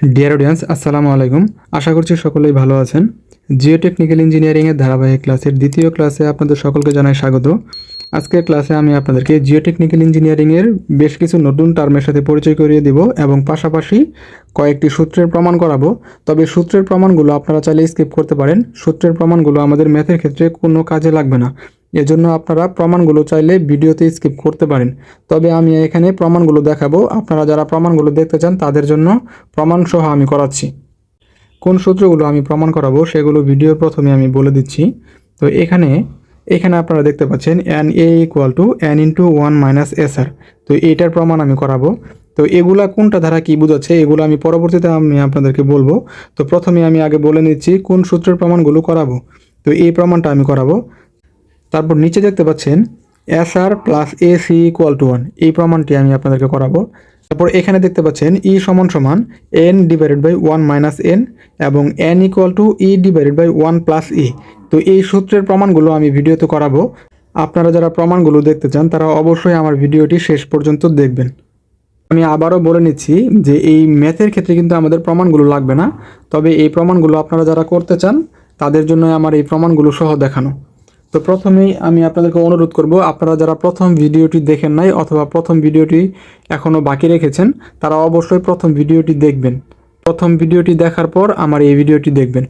Dear audience আসসালামু আলাইকুম। আশা করছি সকলেই ভালো আছেন। জিও টেকনিক্যাল ইঞ্জিনিয়ারিংয়ের ধারাবাহিক ক্লাসের দ্বিতীয় ক্লাসে আপনাদের সকলকে জানাই স্বাগত। আজকের ক্লাসে আমি আপনাদেরকে জিও টেকনিক্যাল ইঞ্জিনিয়ারিংয়ের বেশ কিছু নতুন টার্মের সাথে পরিচয় করিয়ে দিব এবং পাশাপাশি কয়েকটি সূত্রের প্রমাণ করাবো। তবে সূত্রের প্রমাণগুলো আপনারা চাইলে স্কিপ করতে পারেন। সূত্রের প্রমাণগুলো আমাদের ম্যাথের ক্ষেত্রে কোনো কাজে লাগবে না। এজন্য আপনারা প্রমাণগুলো চাইলে ভিডিওতে স্কিপ করতে পারেন। তবে আমি এখানে প্রমাণগুলো দেখাবো। আপনারা যারা প্রমাণগুলো দেখতে চান, তাদের জন্য প্রমাণ সহ আমি করাচ্ছি। কোন সূত্রগুলো আমি প্রমাণ করাবো, সেগুলো ভিডিওর প্রথমে আমি বলে দিচ্ছি। তো এখানে এখানে আপনারা দেখতে পাচ্ছেন N A equal to N into one minus S R তো এইটার প্রমাণ আমি করাবো। তো এগুলা কোনটা ধারা কি বোঝাচ্ছে, এগুলো আমি পরবর্তীতে আমি আপনাদেরকে বলব। তো প্রথমে আমি আগে বলে নিচ্ছি, কোন সূত্রের প্রমাণগুলো করাবো। তো এই প্রমাণটা আমি করাবো। তারপর নিচে দেখতে পাচ্ছেন S R plus A C equal to one এই প্রমাণটি আমি আপনাদেরকে করাবো। তারপর এখানে দেখতে পাচ্ছেন ই সমান সমান N divided by one minus N এবং N equal to E divided by one plus E তো এই সূত্রের প্রমাণগুলো আমি ভিডিওতে করাবো। আপনারা যারা প্রমাণগুলো দেখতে চান, তারা অবশ্যই আমার ভিডিওটি শেষ পর্যন্ত দেখবেন। আমি আবারও বলে নিচ্ছি যে এই ম্যাথের ক্ষেত্রে কিন্তু আমাদের প্রমাণগুলো লাগবে না। তবে এই প্রমাণগুলো আপনারা যারা করতে চান, তাদের জন্য আমার এই প্রমাণগুলো সহ দেখানো। তো প্রথমেই আমি আপনাদেরকে অনুরোধ করব, আপনারা যারা প্রথম ভিডিওটি দেখেন নাই অথবা প্রথম ভিডিওটি এখনও বাকি রেখেছেন, তারা অবশ্যই প্রথম ভিডিওটি দেখবেন। প্রথম ভিডিওটি দেখার পর আমার এই ভিডিওটি দেখবেন।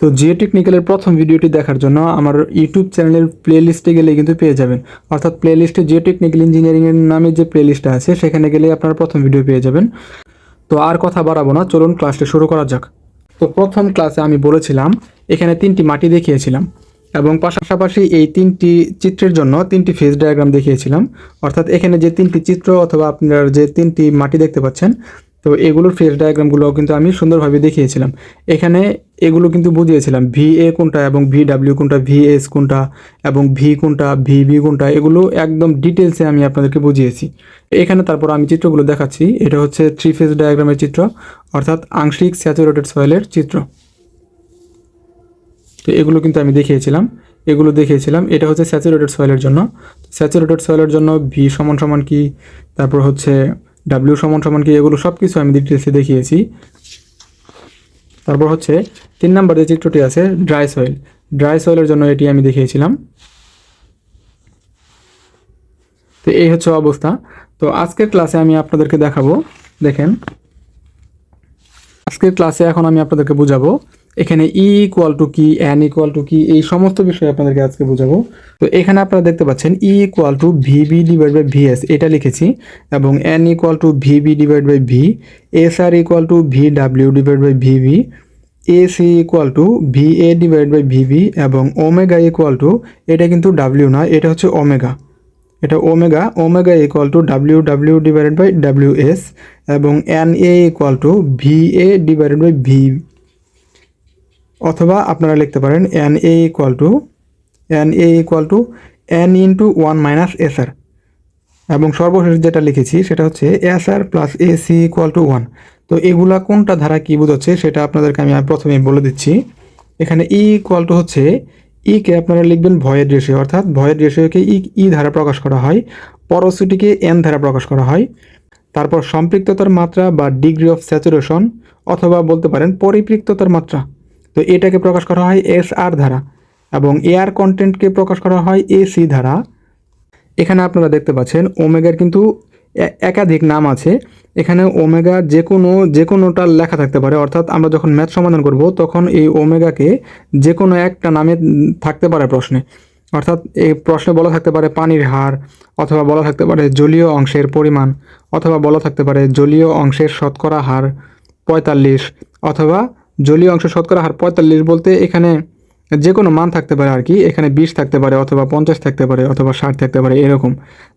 তো জিও টেকনিক্যালের প্রথম ভিডিওটি দেখার জন্য আমার ইউটিউব চ্যানেলের প্লে লিস্টে গেলে কিন্তু পেয়ে যাবেন। অর্থাৎ প্লে লিস্টে জিও টেকনিক্যাল ইঞ্জিনিয়ারিংয়ের নামে যে প্লে লিস্টটা আছে, সেখানে গেলে আপনারা প্রথম ভিডিও পেয়ে যাবেন। তো আর কথা বাড়াবো না, চলুন ক্লাসটা শুরু করা যাক। তো প্রথম ক্লাসে আমি বলেছিলাম, এখানে তিনটি মাটি দেখিয়েছিলাম। এবং পাশাপাশি এই তিনটি চিত্রের জন্য তিনটি ফেজ ডায়াগ্রাম দেখিয়েছিলাম। অর্থাৎ এখানে যে তিনটি চিত্র অথবা আপনার যে তিনটি মাটি দেখতে পাচ্ছেন, তো এগুলোর ফেজ ডায়াগ্রামগুলো কিন্তু আমি সুন্দরভাবে দেখিয়েছিলাম। এখানে এগুলো কিন্তু বুঝিয়েছিলাম ভি এ কোনটা এবং ভি ডাব্লিউ কোনটা ভি এস কোনটা এবং ভি কোনটা ভি বি কোনটা, এগুলো একদম ডিটেলসে আমি আপনাদেরকে বুঝিয়েছি। এখানে তারপর আমি চিত্রগুলো দেখাচ্ছি, এটা হচ্ছে থ্রি ফেজ ডায়াগ্রামের চিত্র, অর্থাৎ আংশিক স্যাচুরেটেড সয়েলের চিত্র। তো এগুলো কিন্তু আমি দেখিয়েছিলাম। এগুলো দেখিয়েছিলাম। এটা হচ্ছে স্যাচুরেটেড সয়েলের জন্য। স্যাচুরেটেড সয়েলের জন্য ভি সমান সমান কি? তারপর হচ্ছে ডাব্লিউ সমান সমান কি? এগুলো সব কিছু আমি ডিটেলসে দেখিয়েছি। তারপর হচ্ছে তিন নাম্বার যে চিত্রটি আছে, ড্রাই সয়েল। ড্রাই সয়েলের জন্য এটি আমি দেখিয়েছিলাম। তো এই হচ্ছে অবস্থা। তো আজকের ক্লাসে আমি আপনাদেরকে দেখাবো। দেখেন। আজকের ক্লাসে এখন আমি আপনাদেরকে বুঝাবো এখানে ই ইকুয়াল টু কি এন ইকুয়াল টু কি এই সমস্ত বিষয় আপনাদেরকে আজকে বোঝাবো। তো এখানে আপনারা দেখতে পাচ্ছেন E equal to VB divide by VS এটা লিখেছি। এবং N equal to V VB divide by V S R equal to V W divide by V VV A C equal to V A divide by V VV এবং omega equal to এটা কিন্তু W না, এটা হচ্ছে omega এটা omega omega equal to W W divided by W S এবং N A equal to V A divided by V অথবা আপনারা লিখতে পারেন N A equal to N A equal to N into one minus S R এবং সর্বশেষ যেটা লিখেছি সেটা হচ্ছে S R plus A C equal to one তো এগুলা কোনটা ধারা কী বোঝাচ্ছে সেটা আপনাদেরকে আমি প্রথমেই বলে দিচ্ছি। এখানে ই ইকুয়াল টু হচ্ছে ই কে আপনারা লিখবেন ভয়ের রেশিও, অর্থাৎ ভয়ের রেশিওকে ই ই ধারা প্রকাশ করা হয় পরশিটিকে এন ধারা প্রকাশ করা হয়। তারপর সম্পৃক্ততার মাত্রা বা ডিগ্রি অফ স্যাচুরেশন অথবা বলতে পারেন পরিপৃক্ততার মাত্রা। তো এটাকে প্রকাশ করা হয় এস আর ধারা এবং এয়ার কন্টেন্টকে প্রকাশ করা হয় এ সি ধারা। এখানে আপনারা দেখতে পাচ্ছেন ওমেগার কিন্তু একাধিক নাম আছে। এখানে ওমেগা যে কোনো যে কোনোটার লেখা থাকতে পারে। অর্থাৎ আমরা যখন ম্যাথ সমাধান করব, তখন এই ওমেগাকে যে কোনো একটা নামে থাকতে পারে প্রশ্নে। অর্থাৎ এই প্রশ্নে বলা থাকতে পারে পানির হার, অথবা বলা থাকতে পারে জলীয় অংশের পরিমাণ, অথবা বলা থাকতে পারে জলীয় অংশের শতকরা হার পঁয়তাল্লিশ, অথবা জলীয় অংশ শতকরা হার পঁয়তাল্লিশ বলতে এখানে যে কোনো মান থাকতে পারে আর কি। এখানে বিশ থাকতে পারে অথবা পঞ্চাশ থাকতে পারে অথবা ষাট থাকতে পারে এরকম।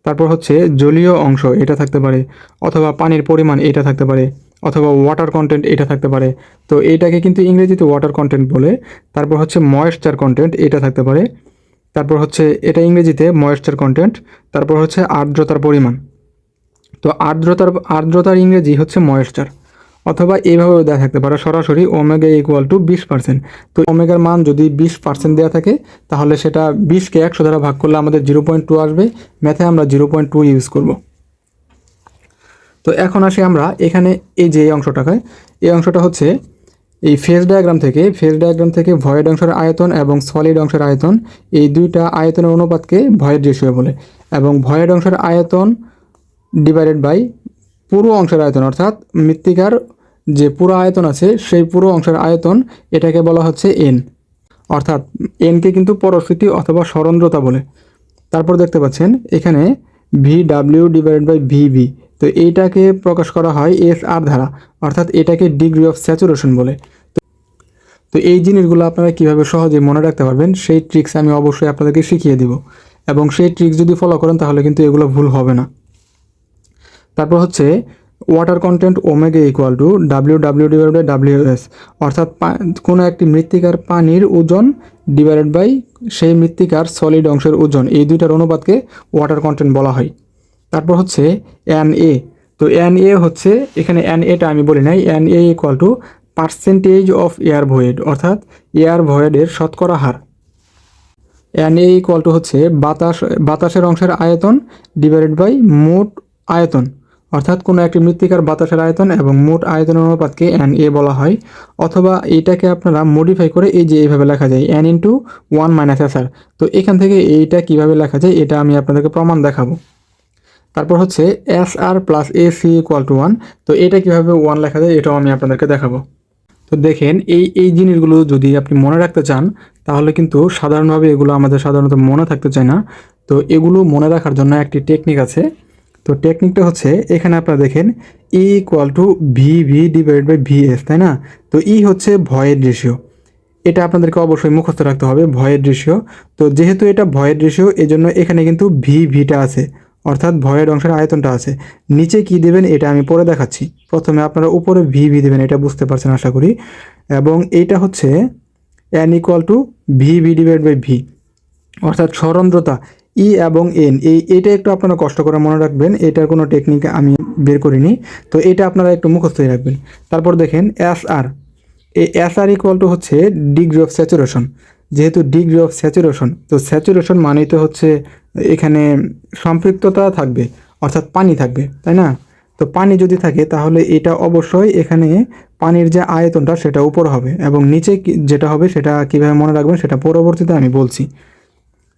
তারপর হচ্ছে জলীয় অংশ এটা থাকতে পারে অথবা পানির পরিমাণ এটা থাকতে পারে অথবা ওয়াটার কন্টেন্ট এটা থাকতে পারে। তো এইটাকে কিন্তু ইংরেজিতে ওয়াটার কন্টেন্ট বলে। তারপর হচ্ছে ময়েশ্চার কন্টেন্ট এটা থাকতে পারে। তারপর হচ্ছে এটা ইংরেজিতে ময়েশ্চার কন্টেন্ট তারপর হচ্ছে আর্দ্রতার পরিমাণ। তো আর্দ্রতার আর্দ্রতার ইংরেজি হচ্ছে ময়েশ্চার অথবা এইভাবেও দেওয়া থাকতে পারে। সরাসরি ওমেগা ইকুয়াল টু বিশ পার্সেন্ট তো ওমেগার মান যদি বিশ পার্সেন্ট দেওয়া থাকে, তাহলে সেটা বিশকে একশো দ্বারা ভাগ করলে আমাদের জিরো পয়েন্ট টু আসবে। ম্যাথে আমরা জিরো পয়েন্ট টু ইউজ করব। তো এখন আসি আমরা এখানে এই যে এই অংশটাকে। এই অংশটা হচ্ছে এই ফেজ ডায়াগ্রাম থেকে। ফেজ ডায়াগ্রাম থেকে ভয়েড অংশের আয়তন এবং সলিড অংশের আয়তন। এই দুইটা আয়তনের অনুপাতকে ভয়েড রেশিও বলে। এবং ভয়েড অংশের আয়তন ডিভাইডেড বাই পুরো অংশের আয়তন, অর্থাৎ মৃত্তিকার যে পুরো আয়তন আছে, সেই পুরো অংশের আয়তন এটাকে বলা হচ্ছে এন অর্থাৎ এনকে কিন্তু পরস্মৃতি অথবা সরন্দ্রতা বলে। তারপর দেখতে পাচ্ছেন, এখানে V W divided by V VB তো এইটাকে প্রকাশ করা হয় এস আর ধারা, অর্থাৎ এটাকে ডিগ্রি অফ স্যাচুরেশন বলে। তো এই জিনিসগুলো আপনারা কীভাবে সহজে মনে রাখতে পারবেন, সেই ট্রিক্স আমি অবশ্যই আপনাদেরকে শিখিয়ে দিব। এবং সেই ট্রিক্স যদি ফলো করেন, তাহলে কিন্তু এগুলো ভুল হবে না। তারপর হচ্ছে water content omega equal to W W divide by W S অর্থাৎ কোনো একটি মৃত্তিকার পানির ওজন ডিভাইডেড বাই সেই মৃত্তিকার সলিড অংশের ওজন। এই দুইটার অনুপাতকে ওয়াটার কন্টেন্ট বলা হয়। তারপর হচ্ছে এন এ তো এন এ হচ্ছে, এখানে এন এটা আমি বলি নাই N A equal to percentage of air void অর্থাৎ এয়ার ভয়েডের শতকরা হার। এন এ ইকুয়াল টু হচ্ছে বাতাস, বাতাসের অংশের আয়তন ডিভাইডেড বাই মোট আয়তন। অর্থাৎ কোনো একটি মৃত্তিকার বাতাসের আয়তন এবং মোট আয়তনের অনুপাতকে এন এ বলা হয়, অথবা এটাকে আপনারা মডিফাই করে এই যে এইভাবে লেখা যায় N into one minus S R তো এখান থেকে এইটা কীভাবে লেখা যায়, এটা আমি আপনাদেরকে প্রমাণ দেখাবো। তারপর হচ্ছে S R plus A C equal to one তো এটা কীভাবে ওয়ান লেখা যায়, এটাও আমি আপনাদেরকে দেখাবো। তো দেখেন, এই এই জিনিসগুলো যদি আপনি মনে রাখতে চান, তাহলে কিন্তু সাধারণভাবে এগুলো আমাদের সাধারণত মনে থাকতে চায় না। তো এগুলো মনে রাখার জন্য একটি টেকনিক আছে তো টেকনিকটা হচ্ছে, এখানে আপনারা দেখেন E equal to V V divide by V S তাই না? তো ই হচ্ছে ভয়ের রেশিও এটা আপনাদেরকে অবশ্যই মুখস্থ রাখতে হবে, ভয়ের রেশিও তো যেহেতু এটা ভয়ের রেশিও জন্য এখানে কিন্তু ভি ভিটা আছে। অর্থাৎ ভয়ের অংশের আয়তনটা আছে। নিচে কি দেবেন, এটা আমি পরে দেখাচ্ছি। প্রথমে আপনারা উপরে ভি ভি দেবেন, এটা বুঝতে পারছেন আশা করি। এবং এইটা হচ্ছে N equal to V V divide by V অর্থাৎ সরন্দ্রতা ই এবং এন, এই এটা একটু আপনারা কষ্ট করে মনে রাখবেন, এটার কোনো টেকনিক আমি বের করিনি। তো এটা আপনারা একটু মুখস্থই রাখবেন। তারপর দেখেন এস আর এই এস আর ইকুয়াল টু হচ্ছে ডিগ্রি অফ স্যাচুরেশন যেহেতু ডিগ্রি অফ স্যাচুরেশন তো স্যাচুরেশন মানেই তো হচ্ছে এখানে সম্পৃক্ততা থাকবে, অর্থাৎ পানি থাকবে, তাই না? তো পানি যদি থাকে, তাহলে এটা অবশ্যই এখানে পানির যে আয়তনটা, সেটা উপর হবে এবং নিচে যেটা হবে, সেটা কীভাবে মনে রাখবেন, সেটা পরবর্তীতে আমি বলছি।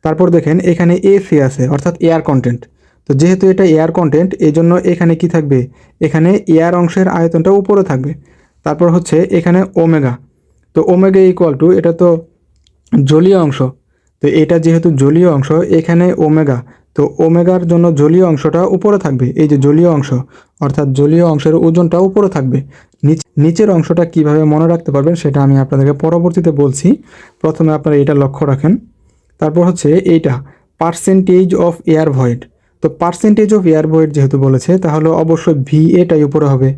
তারপর দেখেন, এখানে এসি আছে, অর্থাৎ এয়ার কন্টেন্ট তো যেহেতু এটা এয়ার কন্টেন্ট এই জন্য এখানে কি থাকবে? এখানে এয়ার অংশের আয়তনটা উপরে থাকবে। তারপর হচ্ছে এখানে ওমেগা। তো ওমেগা ইকুয়াল টু এটা তো জলীয় অংশ। তো এটা যেহেতু জলীয় অংশ, এখানে ওমেগা। তো ওমেগার জন্য জলীয় অংশটা উপরে থাকবে, এই যে জলীয় অংশ। অর্থাৎ জলীয় অংশের ওজনটা উপরে থাকবে। নিচ- নিচের অংশটা কীভাবে মনে রাখতে পারবেন, সেটা আমি আপনাদেরকে পরবর্তীতে বলছি। প্রথমে আপনারা এটা লক্ষ্য রাখেন। তারপর হচ্ছে এইটা পার্সেন্টেজ অফ এয়ার ভয়েড তো পার্সেন্টেজ অফ এয়ার ভয়েড যেহেতু বলেছে, তাহলে অবশ্যই ভি এটাই উপরে হবে।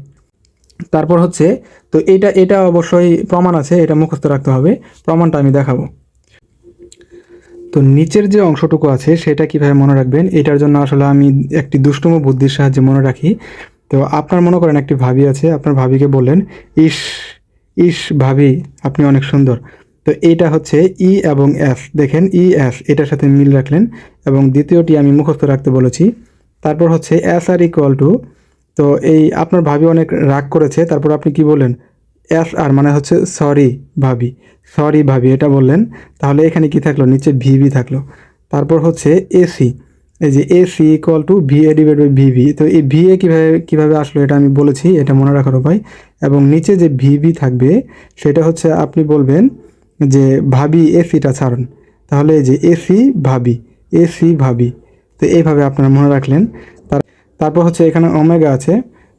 তারপর হচ্ছে, তো এটা এটা অবশ্যই প্রমাণ আছে, এটা মুখস্থ রাখতে হবে, প্রমাণটা আমি দেখাবো। তো নিচের যে অংশটুকু আছে, সেটা কীভাবে মনে রাখবেন, এটার জন্য আসলে আমি একটি দুষ্টুম বুদ্ধির সাহায্যে মনে রাখি। তো আপনার মনে করেন একটি ভাবি আছে, আপনার ভাবিকে বললেন, ইস ইস ভাবি, আপনি অনেক সুন্দর। তো এইটা হচ্ছে ই এবং এস দেখেন ই এস এটার সাথে মিল রাখলেন। এবং দ্বিতীয়টি আমি মুখস্থ রাখতে বলেছি। তারপর হচ্ছে এস আর ইকুয়াল টু তো এই আপনার ভাবি অনেক রাগ করেছে। তারপর আপনি কি বললেন? এস আর মানে হচ্ছে সরি ভাবি। সরি ভাবি, এটা বললেন। তাহলে এখানে কি থাকল? নিচে ভিভি থাকল। তারপর হচ্ছে এসি এই যে AC equal to V A divide by VV তো এই ভি এ কীভাবে কীভাবে আসলো এটা আমি বলেছি, এটা মনে রাখার উপায়। এবং নিচে যে ভিভি থাকবে, সেটা হচ্ছে আপনি বলবেন যে ভাবি এসিটা ছাড়ুন। তাহলে এই যে এসি ভাবি এসি ভাবি। তো এইভাবে আপনারা মনে রাখলেন। তারপর হচ্ছে এখানে ওমেগা আছে।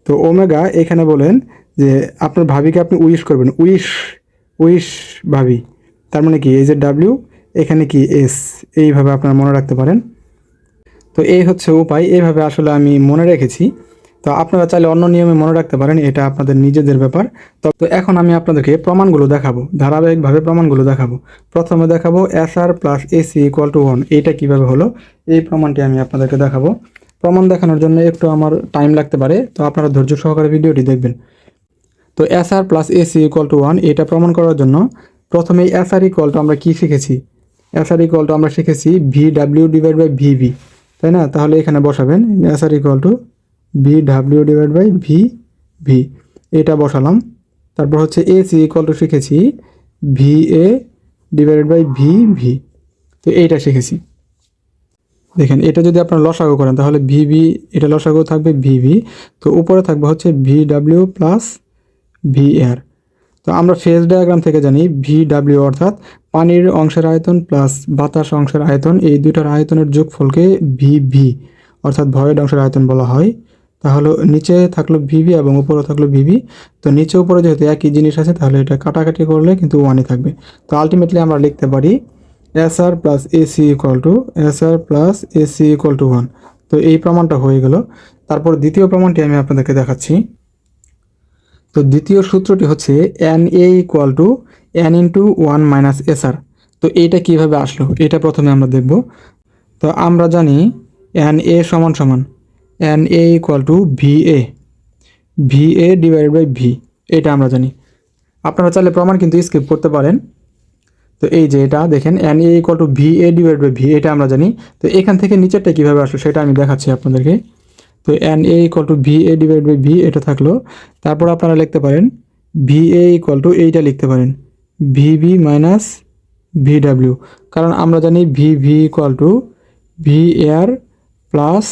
তো ওমেগা এখানে বলেন যে আপনার ভাবিকে আপনি উইশ করবেন। উইশ উইশ ভাবি। তার মানে কি? এই যে ডাব্লিউ, এখানে কি এস? এইভাবে আপনারা মনে রাখতে পারেন। তো এই হচ্ছে উপায়। এইভাবে আসলে আমি মনে রেখেছি। তো আপনারা চাইলে অন্য নিয়মে মনে রাখতে পারেন, এটা আপনাদের নিজেদের ব্যাপার। তো এখন আমি আপনাদেরকে প্রমাণগুলো দেখাবো, ধারাবাহিকভাবে প্রমাণগুলো দেখাবো। প্রথমে দেখাবো S R plus AC equal to one এইটা কীভাবে হলো? এই প্রমাণটি আমি আপনাদেরকে দেখাবো। প্রমাণ দেখানোর জন্য একটু আমার টাইম লাগতে পারে, তো আপনারা ধৈর্য সহকারে ভিডিওটি দেখবেন। তো S R plus AC equal to one এটা প্রমাণ করার জন্য প্রথমে এস আর ইকুয়াল টু আমরা কী শিখেছি? এস আর ইকুয়াল টু আমরা শিখেছি V W divide by VV তাই না? তাহলে এখানে বসাবেন S R equal to V W divide by V V এটা বসালাম। তারপর হচ্ছে এ সি ইকুয়াল টু শিখেছি। V A divided by V V তো এইটা শিখেছি। দেখেন, এটা যদি আপনারা লসাগু করেন, তাহলে ভি ভি এটা লসাগু থাকবে ভি ভি তো উপরে থাকবে হচ্ছে V W plus V R তো আমরা ফেজ ডায়াগ্রাম থেকে জানি ভি ডাব্লিউ অর্থাৎ পানির অংশের আয়তন প্লাস বাতাস অংশের আয়তন। এই দুইটার আয়তনের যোগফলকে ভি ভি অর্থাৎ ভয়েড অংশের আয়তন বলা হয়। তাহলে নিচে থাকল ভিভি এবং উপরে থাকল ভিভি। তো নিচে উপরে যেহেতু একই জিনিস আছে, তাহলে এটা কাটাকাটি করলে কিন্তু ওয়ানই থাকবে। তো আলটিমেটলি আমরা লিখতে পারি S R plus AC equal to S R plus AC equal to one তো এই প্রমাণটা হয়ে গেল। তারপর দ্বিতীয় প্রমাণটি আমি আপনাদেরকে দেখাচ্ছি। তো দ্বিতীয় সূত্রটি হচ্ছে N A equal to N into one minus S R তো এইটা কীভাবে আসলো? এটা প্রথমে আমরা দেখব। তো আমরা জানি এন এ সমান সমান। N A equal to V A V A divided by V এটা আমরা জানি। আপনারা চাইলে প্রমাণ কিন্তু স্কিপ করতে পারেন। তো এই যে এটা, দেখেন N A equal to V A divide by V এটা আমরা জানি। তো এখান থেকে নিচেরটা কীভাবে আসলো সেটা আমি দেখাচ্ছি আপনাদেরকে। তো N A equal to V A divide by V এটা থাকল। তারপর আপনারা লিখতে পারেন ভি এ ইকুয়াল টু এইটা লিখতে পারেন। V V minus V W কারণ আমরা জানি V V equal to V air plus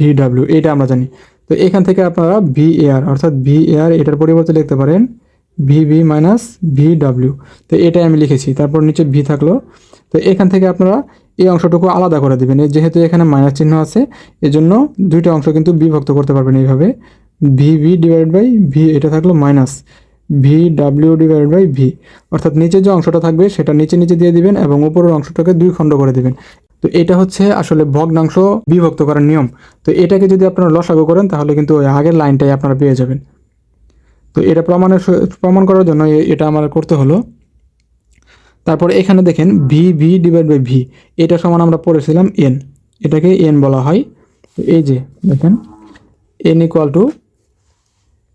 V W এটা আমরা জানি। তো এখান থেকে আপনারা ভি এয়ার অর্থাৎ ভি এয়ার এটার পরিবর্তে লিখতে পারেন V V minus V W তো এটাই আমি লিখেছি, তারপর নিচে ভি থাকল। তো এখান থেকে আপনারা এই অংশটুকু আলাদা করে দেবেন। যেহেতু এখানে মাইনাস চিহ্ন আছে, এজন্য দুইটা অংশ কিন্তু বিভক্ত করতে পারবেন এইভাবে। V V divide by V এটা থাকল minus V W divide by V অর্থাৎ নিচে যে অংশটা থাকবে, সেটা নিচে নিচে দিয়ে দিবেন এবং উপরের অংশটাকে দুই খণ্ড করে দিবেন। তো এটা হচ্ছে আসলে ভগ্নাংশ বিভক্ত করার নিয়ম। তো এটাকে যদি আপনারা লসাগু করেন, তাহলে কিন্তু ওই আগের লাইনটাই আপনারা পেয়ে যাবেন। তো এটা প্রমাণের প্রমাণ করার জন্য এটা আমার করতে হলো। তারপর এখানে দেখেন V V divide by V এটা সমান আমরা পড়েছিলাম এন এটাকে এন বলা হয়। তো এই যে দেখেন এন ইকুয়াল টু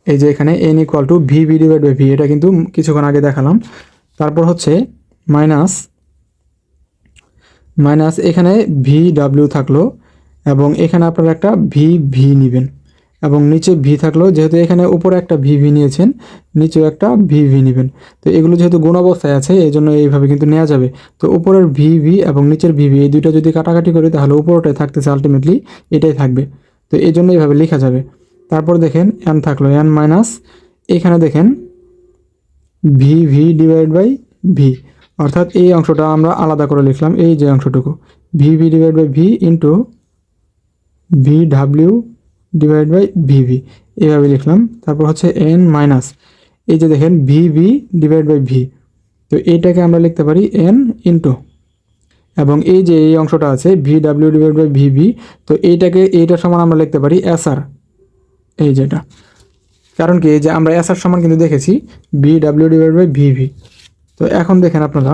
এই যে এখানে N equal to V V divide by V এটা কিন্তু কিছুক্ষণ আগে দেখালাম। তারপর হচ্ছে মাইনাস মাইনাস এখানে ভি ডাব্লিউ থাকল এবং এখানে আপনারা একটা ভি ভি নেবেন এবং নিচে ভি থাকল, যেহেতু এখানে উপরে একটা ভি ভি নিয়েছেন, নিচেও একটা ভি ভি নেবেন। তো এগুলো যেহেতু গুণ অবস্থায় আছে এই জন্য এইভাবে কিন্তু নেওয়া যাবে। তো উপরের ভি ভি এবং নিচের ভি ভি এই দুইটা যদি কাটাকাটি করি, তাহলে উপরটাই থাকতেছে আলটিমেটলি এটাই থাকবে। তো এই জন্য এইভাবে লেখা যাবে। তারপর দেখেন এন থাকল এন মাইনাস এখানে দেখেন V V divide by V অর্থাৎ এই অংশটা আমরা আলাদা করে লিখলাম, এই যে অংশটুকু। V V divide by V into V W divide by V V এইভাবে লিখলাম, তারপর হচ্ছে এন মাইনাস এই যে দেখেন V V divide by V তো এইটাকে আমরা লিখতে পারি এন ইন্টু এবং এই যে এই অংশটা আছে V W divide by V V তো এইটাকে, এইটার সমান আমরা লিখতে পারি এস আর এই যেটা কারণ কি, এই যে আমরা এস আর সমান কিন্তু দেখেছি B W divide by V V তো এখন দেখেন আপনারা,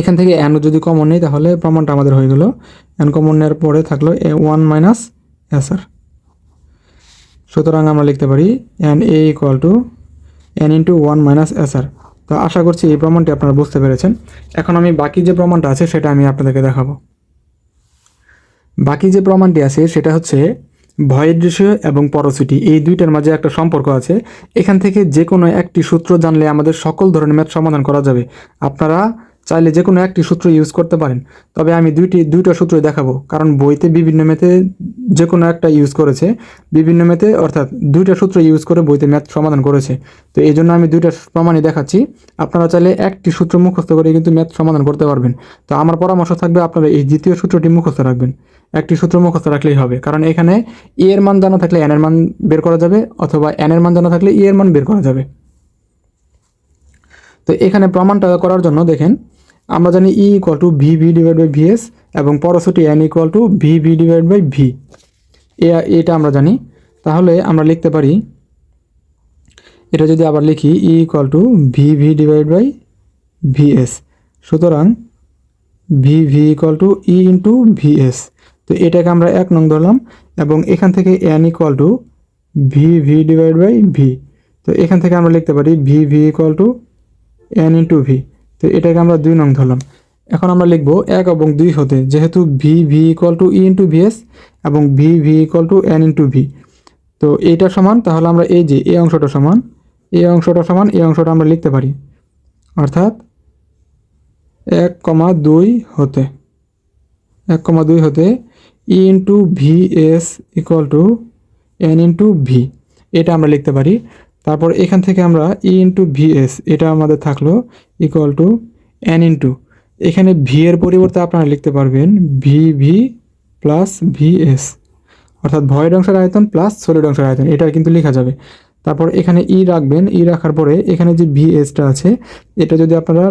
এখান থেকে এন যদি কমন নেই, তাহলে প্রমাণটা আমাদের হয়ে গেল। এন কমন নেওয়ার পরে থাকল এ ওয়ান মাইনাস আর। সুতরাং আমরা লিখতে পারি N A equal to N into one minus R তো আশা করছি এই প্রমাণটি আপনারা বুঝতে পেরেছেন। এখন আমি বাকি যে প্রমাণটা আছে, সেটা আমি আপনাদেরকে দেখাবো। বাকি যে প্রমাণটি আছে, সেটা হচ্ছে ভয়ের রেশিও এবং পরসিটি এই দুইটার মাঝে একটা সম্পর্ক আছে। এখান থেকে যে কোনো একটি সূত্র জানলে আমাদের সকল ধরনের ম্যাথ সমাধান করা যাবে। আপনারা চাইলে যে কোনো একটি সূত্র ইউজ করতে পারেন। তবে আমি দুইটি, দুইটা সূত্রই দেখাবো, কারণ বইতে বিভিন্ন মেথে যে কোনো একটা ইউজ করেছে। বিভিন্ন মেথে অর্থাৎ দুইটা সূত্র ইউজ করে বইতে ম্যাথ সমাধান করেছে। তো এই জন্য আমি দুইটা প্রমাণই দেখাচ্ছি। আপনারা চাইলে একটি সূত্র মুখস্থ করে কিন্তু ম্যাথ সমাধান করতে পারবেন। তো আমার পরামর্শ থাকবে আপনারা এই দ্বিতীয় সূত্রটি মুখস্থ রাখবেন। একটি সূত্র মুখস্থ রাখলেই হবে। কারণ এখানে ই এর মান জানা থাকলে এন এর মান বের করা যাবে অথবা এন এর মান জানা থাকলে ই এর মান বের করা যাবে। তো এখানে প্রমাণটা করার জন্য দেখেন, আমরা জানি E equal to V V divide by VS এবং পরশুটি N equal to V V divide by V এটা আমরা জানি। তাহলে আমরা লিখতে পারি, এটা যদি আবার লিখি E equal to V V divide by VS সুতরাং V V equal to E into VS তো এটাকে আমরা এক নং ধরলাম এবং এখান থেকে N equal to V V divide by V তো এখান থেকে আমরা লিখতে পারি V V equal to N into V তো এটাকে আমরা দুই নং ধরলাম। এখন আমরা লিখব এক এবং দুই হতে, যেহেতু V V equal to E into VS এবং V V equal to N into V তো এইটা সমান, তাহলে আমরা এই যে এই অংশটা সমান এই অংশটা সমান এই অংশটা আমরা লিখতে পারি। অর্থাৎ এক কমা দুই হতে, এক কমা দুই হতে E into V S equal to N into V এটা আমরা লিখতে পারি। তারপর এখান থেকে আমরা ই ইন্টু ভি এস এটা আমাদের থাকল ইকুয়াল টু এন ইন্টু এখানে ভি এর পরিবর্তে আপনারা লিখতে পারবেন V V plus V S অর্থাৎ ভয়েড অংশের আয়তন প্লাস সলিড অংশের আয়তন, এটা কিন্তু লেখা যাবে। তারপর এখানে ই রাখবেন ই রাখার পরে এখানে যে ভি এসটা আছে, এটা যদি আপনারা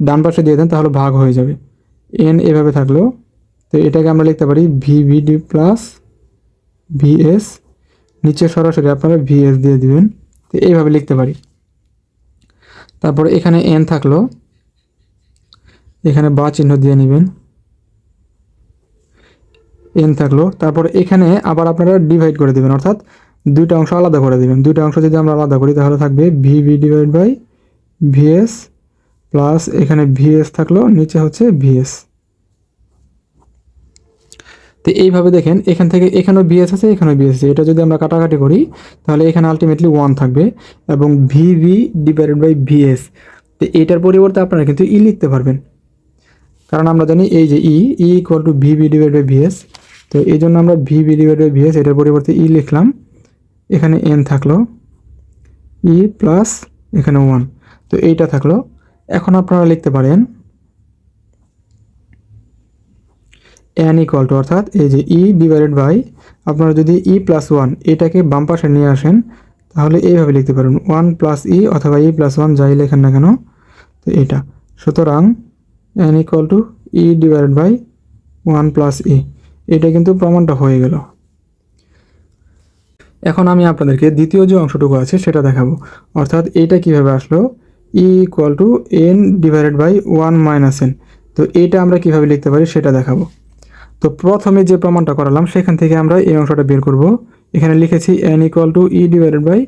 ডান পাশে দিয়ে দেন তাহলে ভাগ হয়ে যাবে। এন এভাবে থাকল তো এটাকে আমরা লিখতে পারি V VD plus V S নিচে সরাসরি আপনারা ভি এস দিয়ে দিবেন। তো এইভাবে লিখতে পারি। তারপর এখানে এন থাকল। এখানে বা চিহ্ন দিয়ে নেবেন। এন থাকল। তারপর এখানে আবার আপনারা ডিভাইড করে দিবেন। অর্থাৎ দুইটা অংশ আলাদা করে দিবেন। দুইটা অংশ যদি আমরা আলাদা করি, তাহলে থাকবে V V divide by VS plus এখানে ভিএস থাকল, নিচে হচ্ছে ভিএস তো এইভাবে দেখেন, এখান থেকে এখানেও বিএস আছে, এখানেও বিএস আছে। এটা যদি আমরা কাটাকাটি করি, তাহলে এখানে আলটিমেটলি ওয়ান থাকবে এবং V V divided by VS তো এটার পরিবর্তে আপনারা কিন্তু ই লিখতে পারবেন। কারণ আমরা জানি এই যে E E equal to V V divide by VS তো এই জন্য আমরা V V divide by VS এটার পরিবর্তে ই লিখলাম। এখানে এন থাকল ই প্লাস এখানে ওয়ান তো এইটা থাকল। এখন আপনারা লিখতে পারেন এন ইকুয়াল টু অর্থাৎ এই যে ই ডিভাইডেড বাই আপনারা যদি ই প্লাস ওয়ান এটাকে বাম পাশে নিয়ে আসেন, তাহলে এইভাবে লিখতে পারেন ওয়ান প্লাস ই অথবা ই প্লাস ওয়ান যাই লেখেন না কেন, তো এটা। সুতরাং N equal to E divided by one plus E এটা কিন্তু প্রমাণটা হয়ে গেল। এখন আমি আপনাদেরকে দ্বিতীয় যে অংশটুকু আছে সেটা দেখাবো। অর্থাৎ এইটা কীভাবে আসলো? E equal to N divided by one minus N তো এইটা আমরা কীভাবে লিখতে পারি সেটা দেখাবো। তো প্রথমে যে প্রমাণটা করালাম, সেখান থেকে আমরা এই অংশটা বের করব। এখানে লিখেছি n equal to e divided by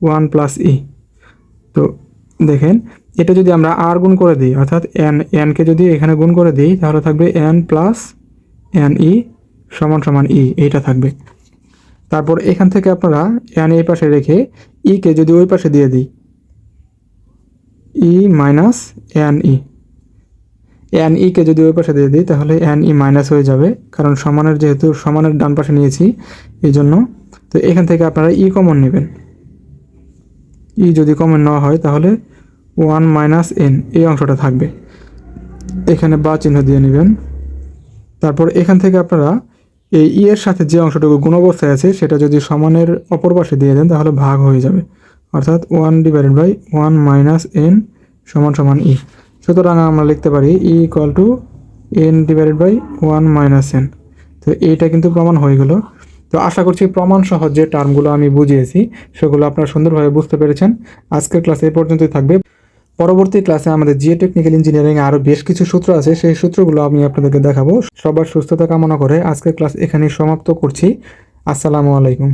one plus e তো দেখেন, এটা যদি আমরা আর গুণ করে দিই, অর্থাৎ এন এনকে যদি এখানে গুণ করে দিই, তাহলে থাকবে এন প্লাস এন ই সমান সমান ই এইটা থাকবে। তারপর এখান থেকে আপনারা এন এই পাশে রেখে ইকে যদি ওই পাশে দিয়ে দিই e minus n e n e কে যদি ওই পাশে দিয়ে দিই, তাহলে এন ই মাইনাস হয়ে যাবে। কারণ সমানের যেহেতু, সমানের ডান পাশে নিয়েছি এই জন্য। তো এখান থেকে আপনারা ই কমন নেবেন। ই যদি কমন নেওয়া হয়, তাহলে ওয়ান মাইনাস এন এই অংশটা থাকবে। এখানে বা চিহ্ন দিয়ে নেবেন। তারপর এখান থেকে আপনারা এই ই এর সাথে যে অংশটুকু গুণ অবস্থায় আছে, সেটা যদি সমানের অপর পাশে দিয়ে দেন, তাহলে ভাগ হয়ে যাবে। অর্থাৎ one divided by one minus n সমান সমান ই। সুতরাং আমরা লিখতে পারি e equal to n divided by one minus n তো এইটা কিন্তু প্রমাণ হয়ে গেল। তো আশা করছি প্রমাণ সহ যে টার্মগুলো আমি বুঝিয়েছি, সেগুলো আপনারা সুন্দরভাবে বুঝতে পেরেছেন। আজকের ক্লাসে এই পর্যন্তই থাকবে। পরবর্তী ক্লাসে আমাদের জিও টেকনিক্যাল ইঞ্জিনিয়ারিং আরও বেশ কিছু সূত্র আছে, সেই সূত্রগুলো আমি আপনাদেরকে দেখাবো। সবার সুস্থতা কামনা করে আজকের ক্লাস এখানেই সমাপ্ত করছি। আসসালামু আলাইকুম।